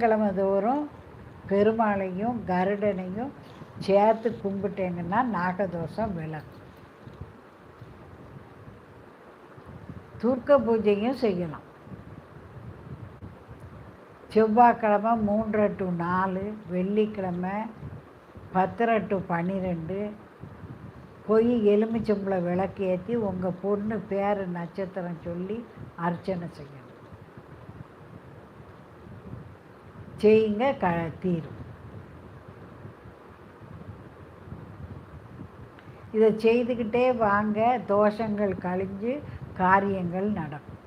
புதன்கிழமை தோறும் பெருமாளையும் கருடனையும் சேர்த்து கும்பிட்டேங்கன்னா நாகதோஷம் விலகும். துர்க்க பூஜையும் செய்யலாம் செவ்வாய்க்கிழமை மூன்று டு நாலு வெள்ளிக்கிழமை பத்தரை டு பன்னிரெண்டு போய் எலுமிச்சம்பளை விளக்கு ஏற்றி உங்கள் பொண்ணு பேர் நட்சத்திரம் சொல்லி அர்ச்சனை செய்யணும். செய்யுங்க க தீரும். இதை செய்துக்கிட்டே வாங்க தோஷங்கள் கழிஞ்சு காரியங்கள் நடக்கும்.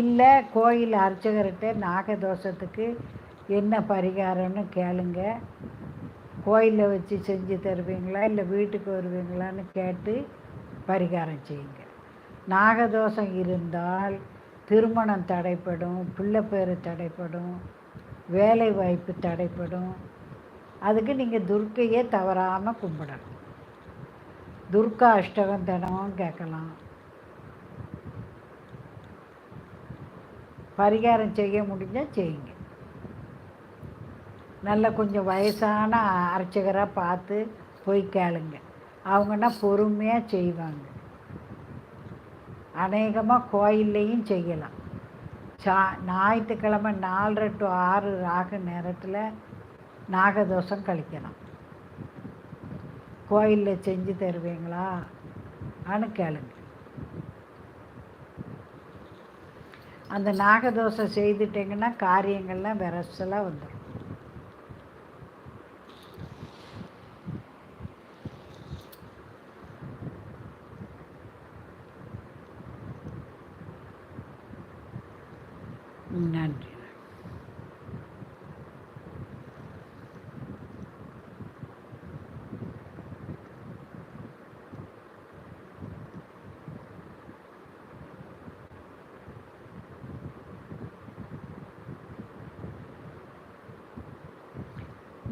இல்லை கோயில் அர்ச்சகர்கிட்ட நாகதோஷத்துக்கு என்ன பரிகாரம்னு கேளுங்க. கோயிலில் வச்சு செஞ்சு தருவீங்களா இல்லை வீட்டுக்கு வருவீங்களான்னு கேட்டு பரிகாரம் செய்யுங்க. நாகதோஷம் இருந்தால் திருமணம் தடைப்படும் பிள்ளைப்பேறு தடைப்படும் வேலை வாய்ப்பு தடைப்படும். அதுக்கு நீங்கள் துர்க்கையே தவறாமல் கும்பிடணும். துர்கா அஷ்டகம் தினமும் கேட்கலாம். பரிகாரம் செய்ய முடிஞ்சால் செய்யுங்க. நல்ல கொஞ்சம் வயசான அர்ச்சகராக பார்த்து போய் கேளுங்க. அவங்கன்னா பொறுமையாக செய்வாங்க. அநேகமாக கோயில்லையும் செய்யலாம். சா ஞாயிற்றுக்கிழமை நாலரை டு ஆறு ராகு நேரத்தில் நாகதோஷம் கழிக்கலாம். கோயிலில் செஞ்சு தருவீங்களா? ஆனு கேளுங்க. அந்த நாகதோஷம் செய்துட்டிங்கன்னா காரியங்கள்லாம் விரசலாக வந்துடும் நன்றி.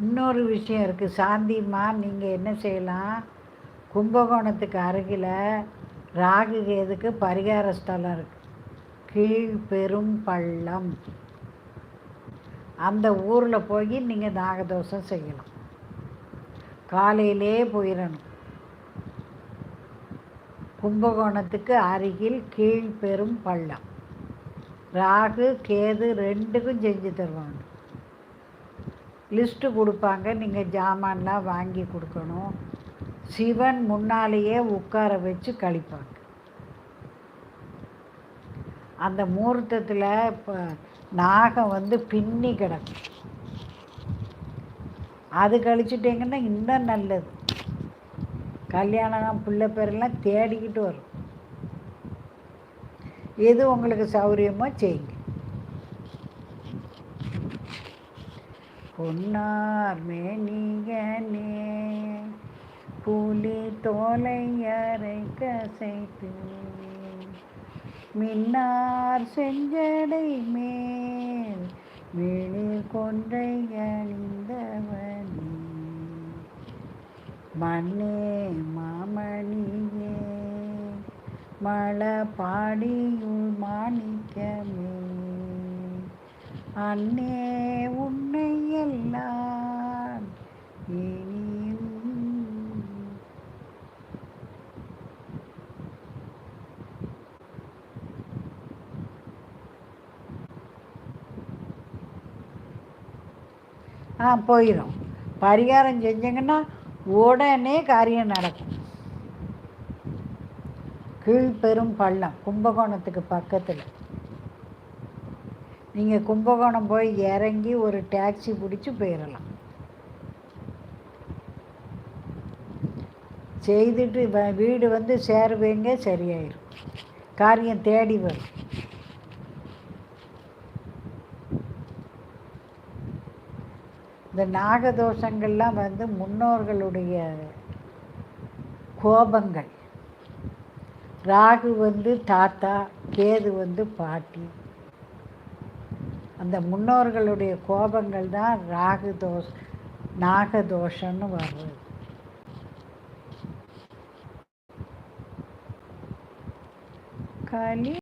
இன்னொரு விஷயம் இருக்குது சாந்திம்மா நீங்கள் என்ன செய்யலாம்? கும்பகோணத்துக்கு அருகில் ராகு கேதுக்கு பரிகார ஸ்தலம் இருக்குது கீழ் பெரும் பள்ளம். அந்த ஊரில் போய் நீங்கள் நாகதோஷம் செய்யலாம் காலையிலே போயிடணும் கும்பகோணத்துக்கு அருகில் கீழ்பெரும் பள்ளம். ராகு கேது ரெண்டுக்கும் செஞ்சு தருவாங்க. லிஸ்ட்டு கொடுப்பாங்க. நீங்கள் ஜாமான்லாம் வாங்கி கொடுக்கணும். சிவன் முன்னாலேயே உட்கார வச்சு கழிப்பாங்க. அந்த முகூர்த்தத்தில் இப்போ நாகம் வந்து பின்னி கிடக்கும். அது கழிச்சிட்டிங்கன்னா இன்னும் நல்லது. கல்யாணம் பிள்ளை பேரெல்லாம் தேடிக்கிட்டு வரும். எது உங்களுக்கு சௌரியமோ செய்யுங்க. பொன்னார் மேனியனே புலி தோலை அரை கசைத்து மின்னார் செஞ்சடை மேல் வெளிர் கொன்றை அணிந்தவனே. மண்ணே மாமணியே மலபாடியுள் மாணிக்கமே. அன்னே உன்னை எல்லாம் ஆ போயிடும் பரிகாரம் செஞ்சீங்கன்னா உடனே காரியம் நடக்கும். கீழ்பெரும் பள்ளம் கும்பகோணத்துக்கு பக்கத்தில். நீங்கள் கும்பகோணம் போய் இறங்கி ஒரு டாக்ஸி பிடிச்சி போயிடலாம் செய்துட்டு வீடு வந்து சேருவீங்க சரியாயிரும். காரியம் தேடி வரும். இந்த நாகதோஷங்கள்லாம் வந்து முன்னோர்களுடைய கோபங்கள். ராகு வந்து தாத்தா கேது வந்து பாட்டி. அந்த முன்னோர்களுடைய கோபங்கள் தான் ராகு தோஷ் நாகதோஷம்னு வர்றது. களி